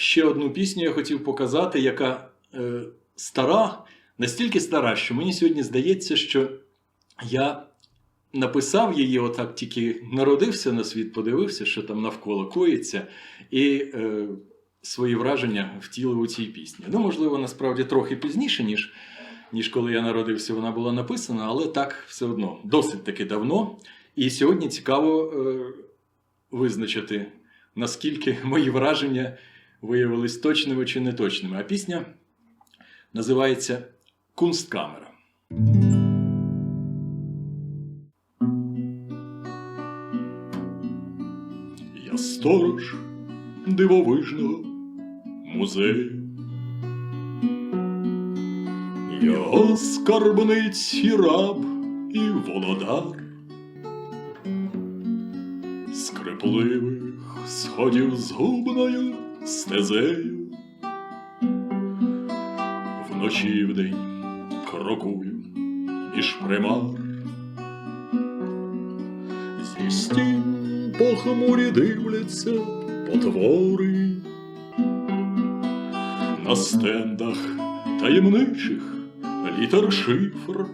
ще одну пісню я хотів показати, яка е, стара, настільки стара, що мені сьогодні здається, що я написав її, отак тільки народився на світ, подивився, що там навколо коїться, і е, свої враження втілив у цій пісні. Ну, можливо, насправді трохи пізніше, ніж, ніж коли я народився, вона була написана, але так все одно досить таки давно. І сьогодні цікаво е, визначити, наскільки мої враження виявились точними чи неточними. А пісня називається Кунсткамера. Я сторож дивовижного музею. Я скарбниць і раб і володар скрипливих сходів з губною стезею. Вночі і вдень крокую між примар. Зі стін похмурі дивляться потвори. На стендах таємничих літер шифр.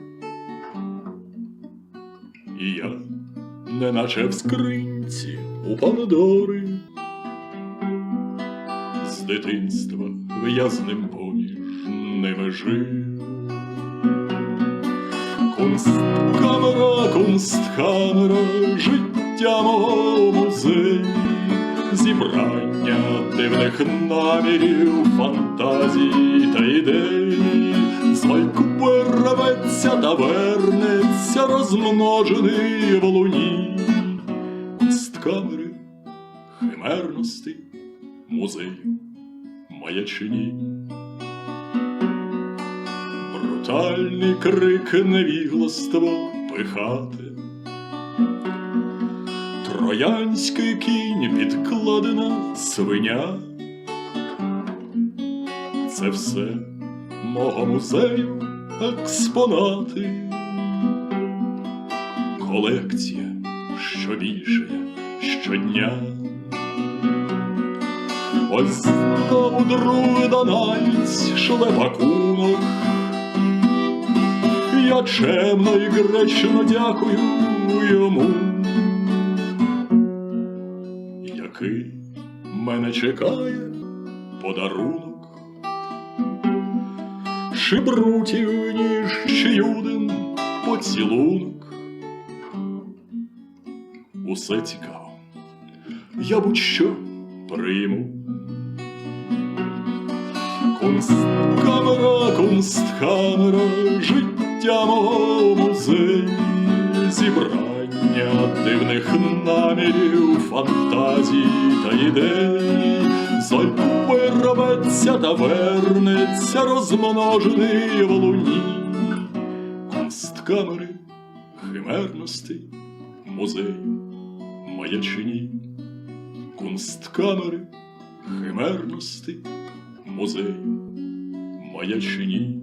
І я, неначе в скринці у Пандори, з дитинства в'язним поміж ними жив. Кунсткамера, кунсткамера, життя мого музею, зібрання дивних намірів, фантазій та ідей, Звайкупи рветься та вернеться, розмножений в луні, кунсткамери, химерності, музею, маячині. Брутальний крик невігластво пихати. Троянський кінь підкладена свиня. Це все мого музею експонати. Колекція, що більше щодня. Ось знову друге Дональць шле пакунок. Я чемно і гречно дякую йому, який мене чекає подарунок. Шибрутів, ніж чи юдин поцілунок. Усе цікаво. Я будь-що прийму. Кунсткамера, кунсткамера, життя мого музею, зібрання дивних намірів, фантазій та ідей, Зайкупи рветься та вернеться, розмножений в луні, кунсткамери, химерності, музею, маячині, кунсткамери, химерності, музею, маячині.